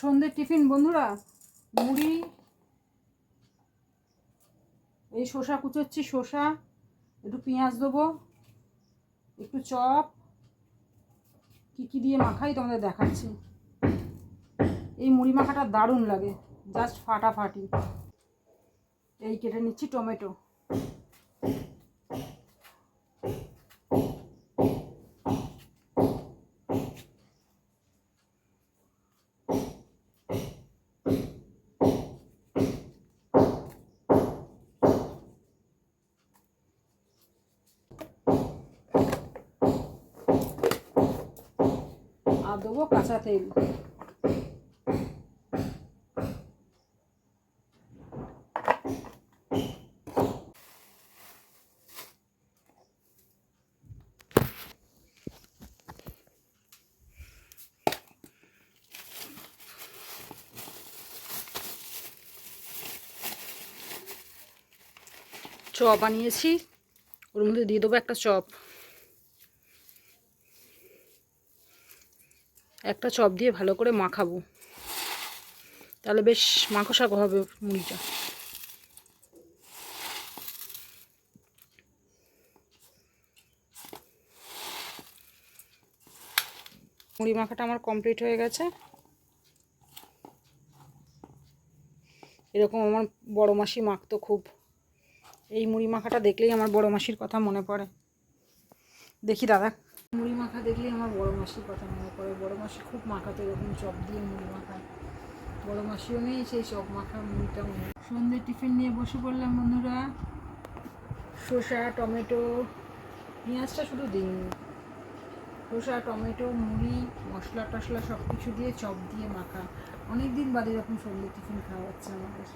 সন্ধ্যের টিফিন, বন্ধুরা? মুড়ি, এই শসা কুচোচ্ছি, শসা, একটু পেঁয়াজ দেবো, একটু চপ, কী কী দিয়ে মাখাই তোমাদের দেখাচ্ছি। এই মুড়ি মাখাটা দারুণ লাগে, জাস্ট ফাটাফাটি। এই কেটে নিচ্ছি টমেটো। দেবো কাঁচা তেল। চপ বানিয়েছি। ওর মধ্যে দিয়ে দেবো একটা চপ। একটা চপ দিয়ে ভালো করে মাখাবো। তাহলে বেশ মাখো হবে মুড়িটা। মুড়ি মাখাটা আমার কমপ্লিট হয়ে গেছে। এরকম আমার বড় মাসি মাখতো খুব। এই মুড়ি মাখাটা দেখলেই আমার বড় মাসির কথা মনে পড়ে। দেখি দাদা। মুড়ি মাখা দেখলেই আমার বড় মাসির কথা মনে পড়ে। বড় মাসি খুব মাখাতো, এরকম চপ দিয়ে মুড়ি মাখা বড় মাসিও নেই, সেই চপ মাখা মুড়িটা মনে সন্ধ্যে টিফিন নিয়ে বসে পড়লাম বন্ধুরা। শসা, টমেটো, পেঁয়াজটা শুধু দিন শসা, টমেটো, মুড়ি, মশলা টশলা সব কিছু দিয়ে চপ দিয়ে মাখা। অনেক দিন বাদে এরকম সন্ধ্যে টিফিন খাওয়া হচ্ছে আমাদের।